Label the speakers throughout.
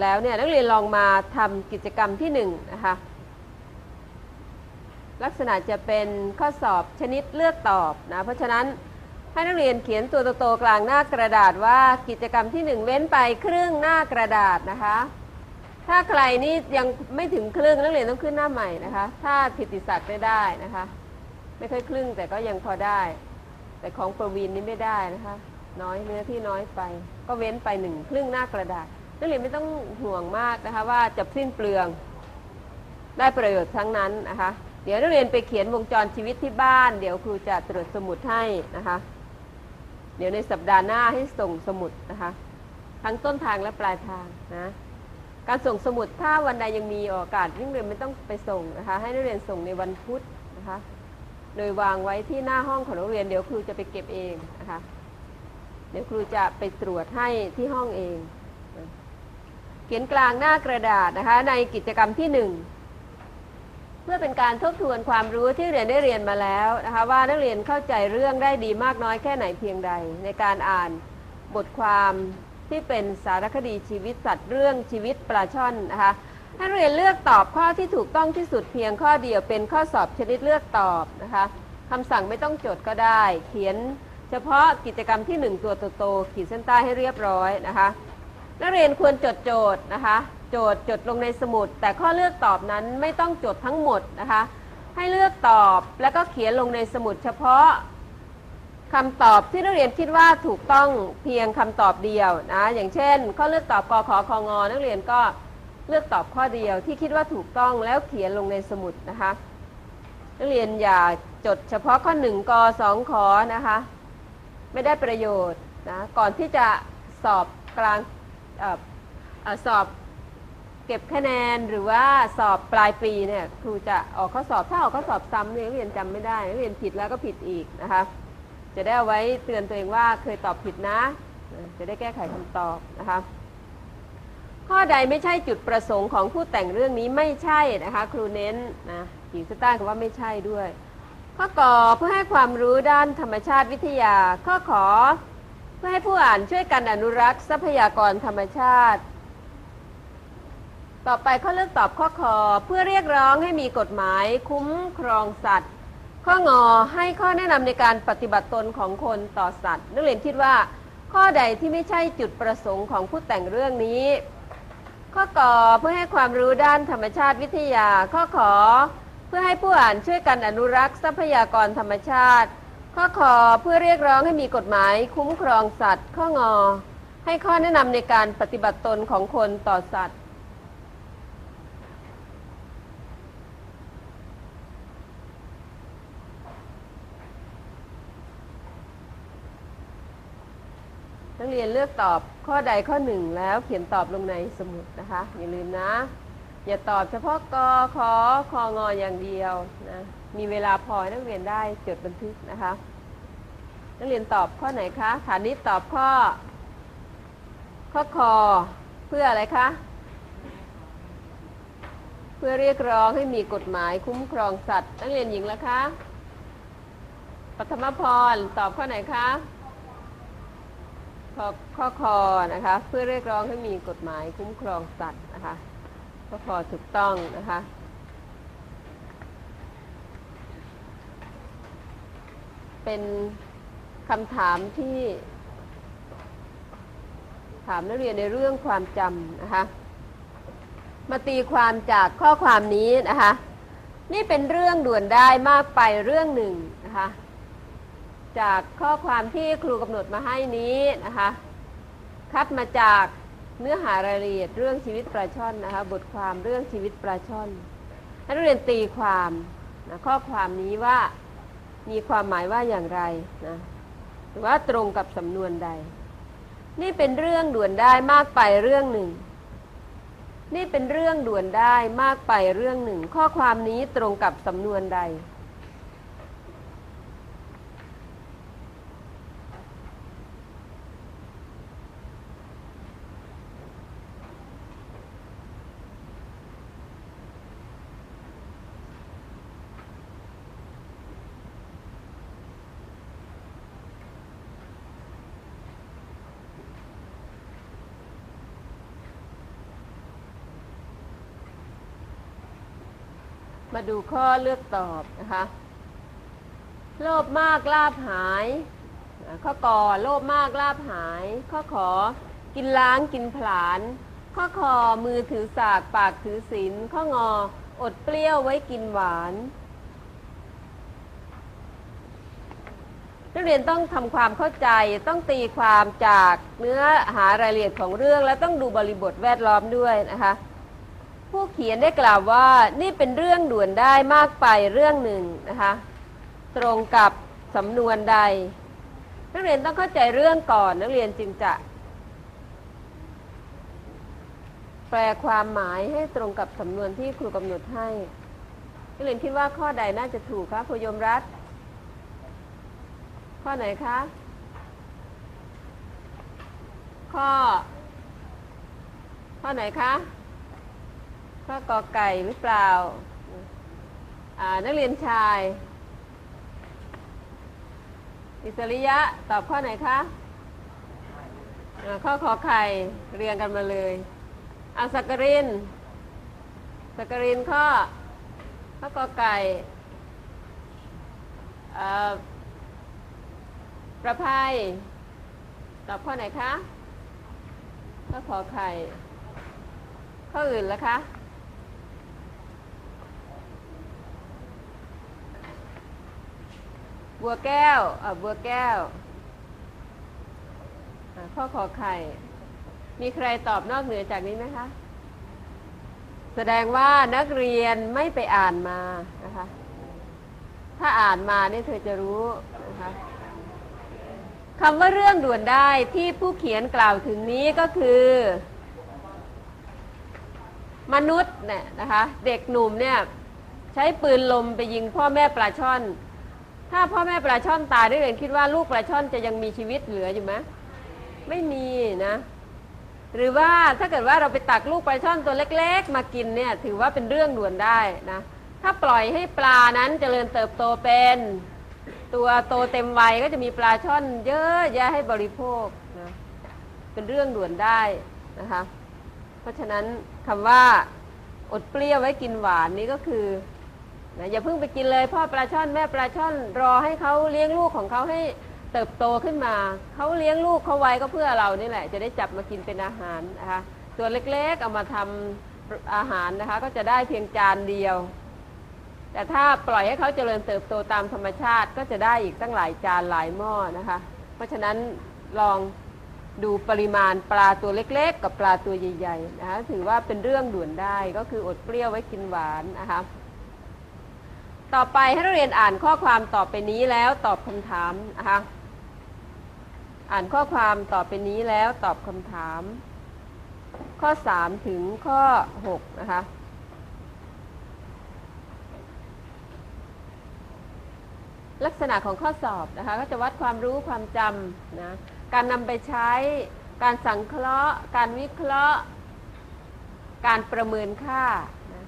Speaker 1: แล้วเนี่ยนักเรียนลองมาทำกิจกรรมที่หนึ่งนะคะลักษณะจะเป็นข้อสอบชนิดเลือกตอบนะเพราะฉะนั้นให้นักเรียนเขียนตัวโตๆกลางหน้ากระดาษว่ากิจกรรมที่หนึ่งเว้นไปครึ่งหน้ากระดาษนะคะ ถ้าใครนี่ยังไม่ถึงครึ่งนักเรียนต้องขึ้นหน้าใหม่นะคะ ถ้าทิติศักดิ์ได้ได้นะคะ ไม่ค่อยครึ่งแต่ก็ยังพอได้ แต่ของประวีนนี่ไม่ได้นะคะ น้อยเนื้อที่น้อยไป ก็เว้นไปหนึ่งครึ่งหน้ากระดาษ นักเรียนไม่ต้องห่วงมากนะคะว่าจะสิ้นเปลือง ได้ประโยชน์ทั้งนั้นนะคะ เดี๋ยวนักเรียนไปเขียนวงจรชีวิตที่บ้าน เดี๋ยวครูจะตรวจสมุดให้นะคะ เดี๋ยวในสัปดาห์หน้าให้ส่งสมุดนะคะ ทั้งต้นทางและปลายทางนะการส่งสมุดถ้าวันใดยังมีโอกาสนักเรียนไม่ต้องไปส่งนะคะ ให้นักเรียนส่งในวันพุธนะคะ โดยวางไว้ที่หน้าห้องของนักเรียนเดี๋ยวครูจะไปเก็บเองนะคะ เดี๋ยวครูจะไปตรวจให้ที่ห้องเองเขียนกลางหน้ากระดาษนะคะ ในกิจกรรมที่หนึ่งเพื่อเป็นการทบทวนความรู้ที่เรียนได้เรียนมาแล้วนะคะว่านักเรียนเข้าใจเรื่องได้ดีมากน้อยแค่ไหนเพียงใด ในการอ่านบทความที่เป็นสารคดีชีวิตสัตว์เรื่องชีวิตปลาช่อนนะคะนักเรียนเลือกตอบข้อที่ถูกต้องที่สุดเพียงข้อเดียวเป็นข้อสอบชนิดเลือกตอบนะคะคำสั่งไม่ต้องจดก็ได้ เขียนเฉพาะกิจกรรมที่ 1 ตัวโตๆขีดเส้นใต้ให้เรียบร้อยนะคะ นักเรียนควรจดโจทย์นะคะ โจทย์จดลงในสมุด แต่ข้อเลือกตอบนั้นไม่ต้องจดทั้งหมดนะคะ ให้เลือกตอบแล้วก็เขียนลงในสมุดเฉพาะคำตอบที่นักเรียนคิดว่าถูกต้องเพียงคำตอบเดียวนะ อย่างเช่น ข้อเลือกตอบกขอคองอนักเรียนก็เลือกตอบข้อเดียวที่คิดว่าถูกต้องแล้วเขียนลงในสมุดนะคะ นักเรียนอย่าจดเฉพาะข้อ1ก2ขอนะคะ ไม่ได้ประโยชน์นะ ก่อนที่จะสอบกลาง เออเอ่อสอบเก็บคะแนนหรือว่าสอบปลายปีเนี่ยครูจะออกข้อสอบถ้าออกข้อสอบซ้ำเนี่ยนักเรียนจำไม่ได้นักเรียนผิดแล้วก็ผิดอีกนะคะจะได้เอาไว้เตือนตัวเองว่าเคยตอบผิดนะ จะได้แก้ไขคำตอบนะคะข้อใดไม่ใช่จุดประสงค์ของผู้แต่งเรื่องนี้ไม่ใช่นะคะครูเน้นนะขีดเส้นใต้คำว่าไม่ใช่ด้วย ข้อกอเพื่อให้ความรู้ด้านธรรมชาติวิทยา ข้อขอ พื่อให้ผู้อ่านช่วยกันอนุรักษ์ทรัพยากรธรรมชาติ ต่อไปข้อเลือกตอบข้อคอเพื่อเรียกร้องให้มีกฎหมายคุ้มครองสัตว์ ข้องอให้ข้อแนะนำในการปฏิบัติตนของคนต่อสัตว์ นักเรียนคิดว่า ข้อใดที่ไม่ใช่จุดประสงค์ของผู้แต่งเรื่องนี้ ข้อกอเพื่อให้ความรู้ด้านธรรมชาติวิทยา ข้อขอ เพื่อให้ผู้อ่านช่วยกันอนุรักษ์ทรัพยากรธรรมชาติ ข้อขอเพื่อเรียกร้องให้มีกฎหมายคุ้มครองสัตว์ ข้องอ ให้ข้อแนะนำในการปฏิบัติตนของคนต่อสัตว์ นักเรียนเลือกตอบข้อใดข้อหนึ่งแล้วเขียนตอบลงในสมุดนะคะ อย่าลืมนะ อย่าตอบเฉพาะกอขอคองออย่างเดียวนะ มีเวลาพอนักเรียนได้จดบันทึกนะคะ นักเรียนตอบข้อไหนคะฐานิตตอบข้อ ข้อคอเพื่ออะไรคะ เพื่อเรียกร้องให้มีกฎหมายคุ้มครองสัตว์ นักเรียนหญิงแล้วคะ ปัทมพรตอบข้อไหนคะข้อข้อคอนะคะ เพื่อเรียกร้องให้มีกฎหมายคุ้มครองสัตว์นะคะ ข้อคอถูกต้องนะคะเป็นคำถามที่ ถามนักเรียนในเรื่องความจำนะคะ มาตีความจากข้อความนี้นะคะ นี่เป็นเรื่องด่วนได้มากไปเรื่องหนึ่งนะคะ จากข้อความที่ครูกำหนดมาให้นี้นะคะ คัดมาจาก เนื้อหารายละเอียดเรื่องชีวิตปลาช่อนนะคะบทความเรื่องชีวิตปลาช่อนให้นักเรียนตีความนะข้อความนี้ว่ามีความหมายว่าอย่างไรนะหรือว่าตรงกับสำนวนใด นี่เป็นเรื่องด่วนได้มากไปเรื่องหนึ่ง นี่เป็นเรื่องด่วนได้มากไปเรื่องหนึ่ง ข้อความนี้ตรงกับสำนวนใด มาดูข้อเลือกตอบนะคะ โลภมากลาบหาย ข้อกอโลภมากลาบหาย ข้อขอ กินล้างกินผลาญ ข้อคอมือถือสากปากถือศีล ข้องอ อดเปรี้ยวไว้กินหวานนักเรียนต้องทำความเข้าใจต้องตีความจากเนื้อหารายละเอียดของเรื่อง และต้องดูบริบทแวดล้อมด้วยนะคะ ผู้เขียนได้กล่าวว่านี่เป็นเรื่องด่วนได้มากไปเรื่องหนึ่งนะคะ ตรงกับสำนวนใด นักเรียนต้องเข้าใจเรื่องก่อนนักเรียนจึงจะ แปลความหมายให้ตรงกับสำนวนที่ครูกำหนดให้ นักเรียนคิดว่าข้อใดน่าจะถูกคะพยมรัฐข้อไหนคะ ข้อ ข้อไหนคะ ข้อกอไก่หรือเปล่าอ่า นักเรียนชาย อิสริยะตอบข้อไหนคะอ่าข้อขอไข่เรียงกันมาเลยเอาสักกรินสักกรินข้อข้อกอไก่ประภัยตอบข้อไหนคะ ข้อขอไข่ ข้ออื่นล่ะคะ บัวแก้วอ่าบัวแก้วอ่าข้อขอไข่ มีใครตอบนอกเหนือจากนี้ไหมคะ แสดงว่านักเรียนไม่ไปอ่านมานะคะ ถ้าอ่านมาเนี่ยเธอจะรู้นะคะคำว่าเรื่องด่วนได้ที่ผู้เขียนกล่าวถึงนี้ก็คือ มนุษย์เนี่ยนะคะ เด็กหนุ่มเนี่ย ใช้ปืนลมไปยิงพ่อแม่ปลาช่อน ถ้าพ่อแม่ปลาช่อนตายได้เรียนคิดว่าลูกปลาช่อนจะยังมีชีวิตเหลืออยู่ไหมไม่มีนะ หรือว่าถ้าเกิดว่าเราไปตักลูกปลาช่อนตัวเล็ก ๆ มากินเนี่ยถือว่าเป็นเรื่องด่วนได้นะ ถ้าปล่อยให้ปลานั้นเจริญเติบโตเป็น ตัวโตเต็มวัยก็จะมีปลาช่อนเยอะแยะให้บริโภคนะเป็นเรื่องด่วนได้นะคะ เพราะฉะนั้นคำว่าอดเปรี้ยวไว้กินหวานนี้ก็คือ นะอย่าเพิ่งไปกินเลยพ่อปลาช่อนแม่ปลาช่อนรอให้เขาเลี้ยงลูกของเขาให้เติบโตขึ้นมา เขาเลี้ยงลูกเขาไว้ก็เพื่อเรานี่แหละ จะได้จับมากินเป็นอาหารนะคะตัวเล็กๆเอามาทำอาหารนะคะ ก็จะได้เพียงจานเดียว แต่ถ้าปล่อยให้เขาเจริญเติบโตตามธรรมชาติก็จะได้อีกตั้งหลายจานหลายหม้อนะคะ เพราะฉะนั้นลองดูปริมาณปลาตัวเล็ก ๆ กับปลาตัวใหญ่ๆนะคะถือว่าเป็นเรื่องด่วนได้ก็คืออดเปรี้ยวไว้กินหวานนะคะ ต่อไปให้นักเรียนอ่านข้อความต่อไปนี้แล้วตอบคำถามนะคะอ่านข้อความต่อไปนี้แล้วตอบคำถาม ข้อ 3 ถึงข้อ 6 นะคะลักษณะของข้อสอบนะคะก็จะวัดความรู้ความจำนะการนำไปใช้การสังเคราะห์ การวิเคราะห์ การประเมินค่านะ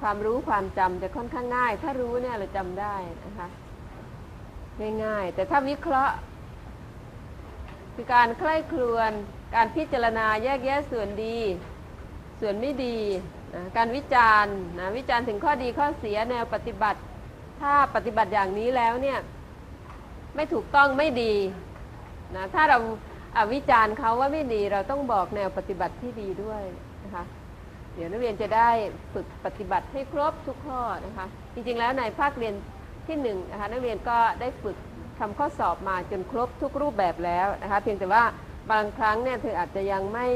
Speaker 1: ความรู้ความจำจะค่อนข้างง่าย ถ้ารู้เนี่ยเราจำได้นะคะง่ายๆแต่ถ้าวิเคราะห์ คือการใคร่ครวญการพิจารณาแยกแยะส่วนดี ส่วนไม่ดีนะการวิจารณ์นะวิจารณ์ถึงข้อดีข้อเสียแนวปฏิบัติ ถ้าปฏิบัติอย่างนี้แล้วเนี่ยไม่ถูกต้องไม่ดีนะถ้าเราวิจารณ์เขาว่าไม่ดีเราต้องบอกแนวปฏิบัติที่ดีด้วยนะคะ เดี๋ยวนักเรียนจะได้ฝึกปฏิบัติให้ครบทุกข้อนะคะ จริงๆแล้วในภาคเรียนที่หนึ่งนะคะนักเรียนก็ได้ฝึกทำข้อสอบมาจนครบทุกรูปแบบแล้วนะคะเพียงแต่ว่าบางครั้งเนี่ยเธออาจจะยังไม่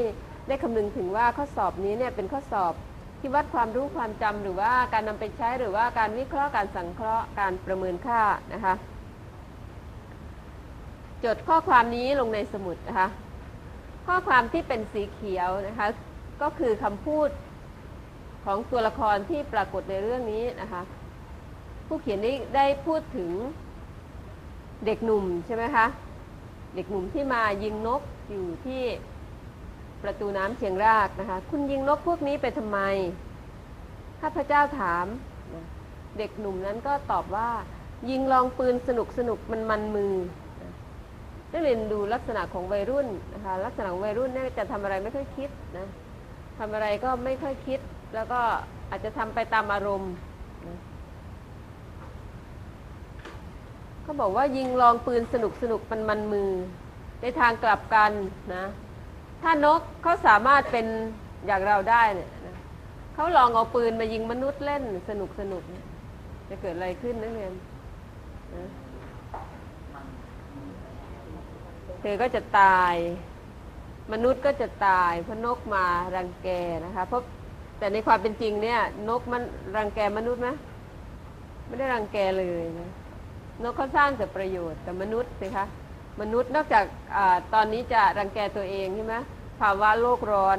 Speaker 1: ได้คำนึงถึงว่าข้อสอบนี้เนี่ยเป็นข้อสอบที่วัดความรู้ความจำหรือว่าการนำไปใช้หรือว่าการวิเคราะห์การสังเคราะห์การประเมินค่านะคะจดข้อความนี้ลงในสมุดนะคะ ข้อความที่เป็นสีเขียวนะคะ ก็คือคำพูด ของตัวละครที่ปรากฏในเรื่องนี้นะคะ ผู้เขียนนี้ได้พูดถึงเด็กหนุ่มใช่ไหมคะ เด็กหนุ่มที่มายิงนกอยู่ที่ประตูน้ำเชียงรากนะคะ คุณยิงนกพวกนี้ไปทำไมข้าพเจ้าถามนะเด็กหนุ่มนั้นก็ตอบว่า ยิงลองปืนสนุกสนุกมันมันมือนะได้เรียนดูลักษณะของวัยรุ่นนะคะลักษณะของวัยรุ่นเนี่ยจะทำอะไรไม่ค่อยคิดนะทำอะไรก็ไม่ค่อยคิด แล้วก็อาจจะทำไปตามอารมณ์เขาบอกว่ายิงลองปืนสนุกสนุกมันมันมือ ในทางกลับกันนะ ถ้านกเขาสามารถเป็นอย่างเราได้เนี่ยนะเขาลองเอาปืนมายิงมนุษย์เล่นสนุกสนุกเนี่ยจะเกิดอะไรขึ้นนักเรียนนะเธอก็จะตาย มนุษย์ก็จะตายเพราะนกมารังแกนะคะเพราะ แต่ในความเป็นจริงเนี่ย นกมันรังแกมนุษย์ไหมไม่ได้รังแกเลยนะนกเขาสร้างแต่ประโยชน์แต่มนุษย์สิคะมนุษย์นอกจากอตอนนี้จะรังแกตัวเองใช่ไหมภาวะโลกร้อน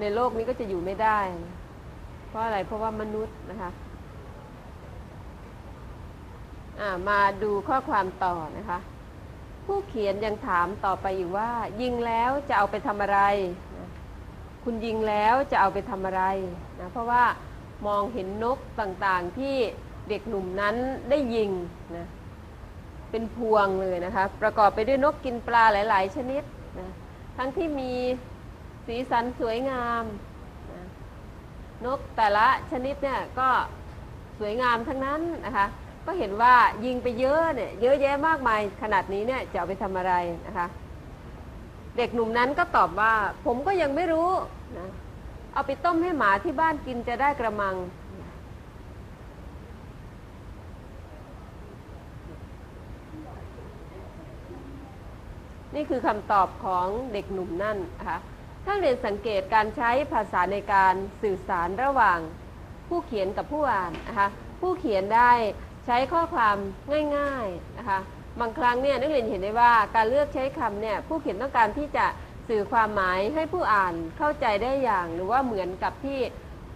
Speaker 1: ในโลกนี้ก็จะอยู่ไม่ได้ เพราะอะไรเพราะว่ามนุษย์นะคะมาดูข้อความต่อนะคะ ผู้เขียนยังถามต่อไปอยู่ว่า ยิงแล้วจะเอาไปทำอะไร คุณยิงแล้วจะเอาไปทำอะไรนะเพราะว่ามองเห็นนกต่างๆที่เด็กหนุ่มนั้นได้ยิงนะเป็นพวงเลยนะคะประกอบไปด้วยนกกินปลาหลาย ๆ ชนิดนะทั้งที่มีสีสันสวยงามนะนกแต่ละชนิดเนี่ยก็สวยงามทั้งนั้นนะคะก็เห็นว่ายิงไปเยอะเนี่ยเยอะแยะมากมายขนาดนี้เนี่ยจะเอาไปทำอะไรนะคะ เด็กหนุ่มนั้นก็ตอบว่า ผมก็ยังไม่รู้นะเอาไปต้มให้หมาที่บ้านกินจะได้กระมัง นี่คือคำตอบของเด็กหนุ่มนั่นนะคะถ้าเรียนสังเกตการใช้ภาษาในการสื่อสารระหว่างผู้เขียนกับผู้อ่านนะคะผู้เขียนได้ใช้ข้อความง่ายๆนะคะ บางครั้งเนี่ยนักเรียนเห็นได้ว่าการเลือกใช้คำเนี่ยผู้เขียนต้องการที่จะสื่อความหมายให้ผู้อ่านเข้าใจได้อย่าง หรือว่าเหมือนกับที่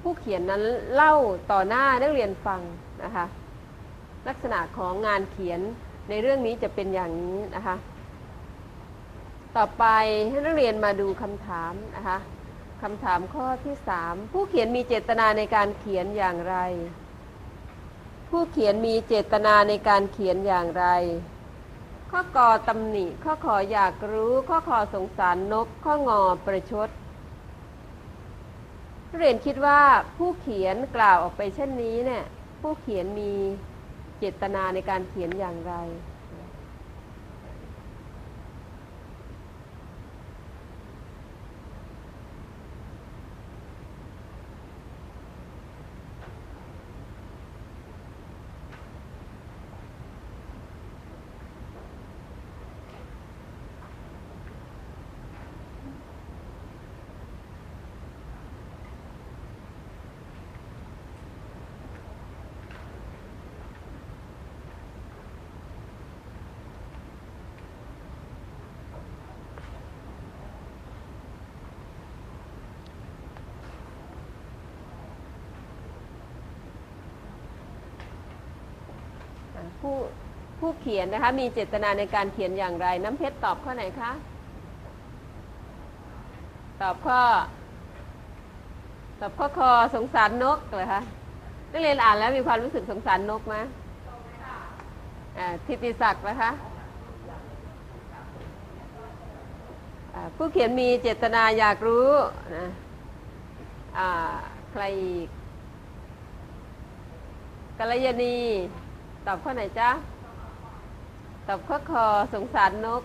Speaker 1: ผู้เขียนนั้นเล่าต่อหน้านักเรียนฟังนะคะลักษณะของงานเขียนในเรื่องนี้จะเป็นอย่างนี้นะคะต่อไปให้นักเรียนมาดูคำถามนะคะคำถามข้อที่สามผู้เขียนมีเจตนาในการเขียนอย่างไร ผู้เขียนมีเจตนาในการเขียนอย่างไร ข้อกอตำหนิ ข้อขออยากรู้ ข้อขอสงสารนก ข้องอประชดเรียนคิดว่าผู้เขียนกล่าวออกไปเช่นนี้เนี่ย ผู้เขียนมีเจตนาในการเขียนอย่างไร ผู้ผู้เขียนนะคะ มีเจตนาในการเขียนอย่างไร น้ำเพชรตอบข้อไหนคะ ตอบข้อ ตอบข้อคอสงสารนกเหรอคะนักเรียนอ่านแล้วมีความรู้สึกสงสารนกไหมอ่าทิติศักดิ์นะคะอ่าผู้เขียนมีเจตนาอยากรู้นะใครอีกกัลยาณี ตอบข้อไหนจ๊ะ ตอบข้อคอสงสารนก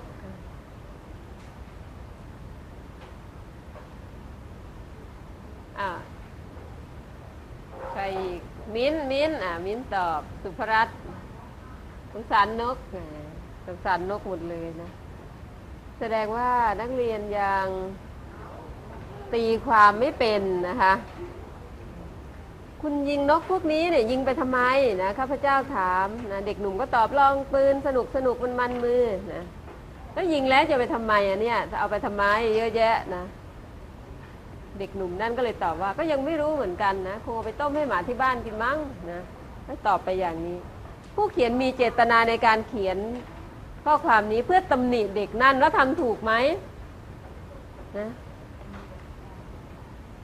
Speaker 1: อ่าใครอีก มิ้น มิ้น อ่ามิ้นตอบ สุภรัตน์สงสารนก สงสารนกหมดเลยนะ แสดงว่านักเรียนยังตีความไม่เป็นนะคะ คุณยิงนกพวกนี้เนี่ยยิงไปทำไมนะข้าพเจ้าถามนะเด็กหนุ่มก็ตอบลองปืนสนุกสนุกมันมันมือนะแล้วยิงแล้วจะไปทำไมอะเนี่ยจะเอาไปทำไมเยอะแยะนะ เด็กหนุ่มนั่นก็เลยตอบว่าก็ยังไม่รู้เหมือนกันนะคงเอาไปต้มให้หมาที่บ้านกินมั้งนะก็ตอบไปอย่างนี้ ผู้เขียนมีเจตนาในการเขียนข้อความนี้เพื่อตำหนิเด็กนั่นว่าทำถูกไหมนะ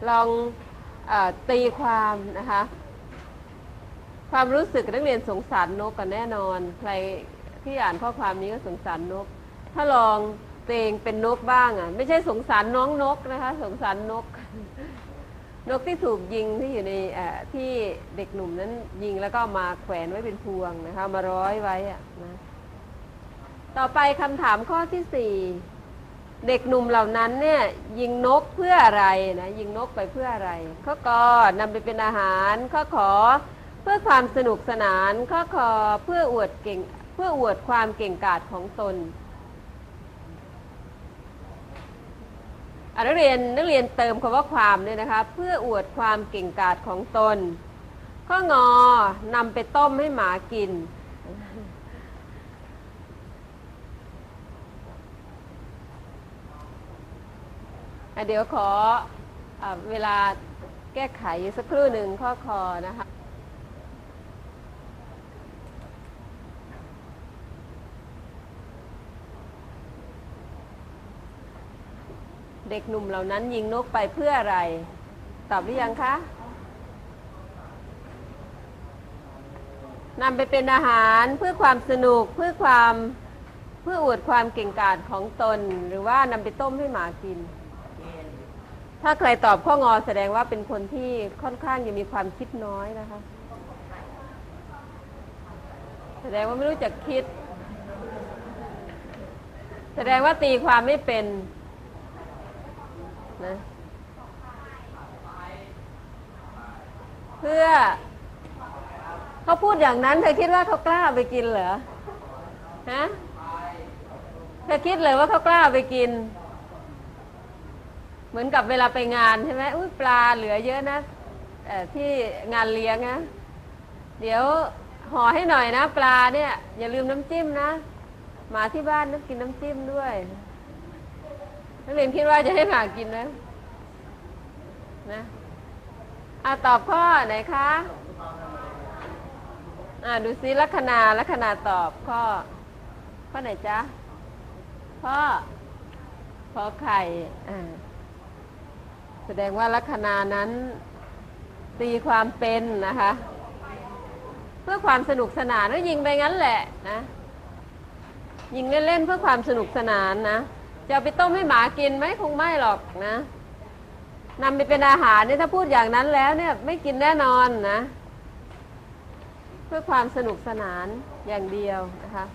Speaker 1: ลอง ตีความนะคะ ความรู้สึกนักเรียนสงสารนกกันแน่นอน ใครที่อ่านข้อความนี้ก็สงสารนก ถ้าลองเองเป็นนกบ้างอะ ไม่ใช่สงสารน้องนกนะคะ สงสารนก นกที่ถูกยิงที่อยู่ในที่เด็กหนุ่มนั้นยิงแล้วก็มาแขวนไว้เป็นพวงนะคะ มาร้อยไว้อะนะต่อไปคำถามข้อที่สี่ เด็กหนุ่มเหล่านั้นเนี่ยยิงนกเพื่ออะไรนะยิงนกไปเพื่ออะไร ข้อกอนำไปเป็นอาหาร ข้อขอเพื่อความสนุกสนาน ข้อคอเพื่ออวดเก่งเพื่ออวดความเก่งกาจของตนนักเรียนนักเรียนเติมคำว่าความเนี่ยนะคะเพื่ออวดความเก่งกาจของตน ข้องอนำไปต้มให้หมากิน อะเดี๋ยวขออเวลาแก้ไขสักครู่หนึ่งข้อคอนะคะเด็กหนุ่มเหล่านั้นยิงนกไปเพื่ออะไร ตอบหรือยังคะนำไปเป็นอาหารเพื่อความสนุกเพื่อความเพื่ออวดความเก่งกาจของตน หรือว่านำไปต้มให้หมากิน ถ้าใครตอบข้องอแสดงว่าเป็นคนที่ค่อนข้างจะมีความคิดน้อยนะคะ แสดงว่าไม่รู้จักคิด แสดงว่าตีความไม่เป็นนะเพื่อ เขาพูดอย่างนั้น เธอคิดว่าเขากล้าไปกินเหรอฮะเธอคิดเลยว่าเขากล้าไปกิน เหมือนกับเวลาไปงานใช่ไหมอุ้ยปลาเหลือเยอะนะเอ่ที่งานเลี้ยงนะเดี๋ยวห่อให้หน่อยนะ ปลาเนี่ย อย่าลืมน้ำจิ้มนะมาที่บ้านต้องกินน้ำจิ้มด้วยนักเรียนคิดว่าจะให้หมากินไหมนะอะตอบข้อไหนคะอ่าดูซิลัคนาลัคนาตอบข้อ ข้อไหนจ๊ะข้อขอไข่อ่า แสดงว่าลัคนานั้นตีความเป็นนะคะ เพื่อความสนุกสนานก็ยิงไปงั้นแหละนะยิงเล่นๆเพื่อความสนุกสนานนะจะเอาไปต้มให้หมากินไหมคงไม่หรอกนะนำไปเป็นอาหารเนี่ยถ้าพูดอย่างนั้นแล้วเนี่ยไม่กินแน่นอนนะ เพื่อความสนุกสนานอย่างเดียวนะคะ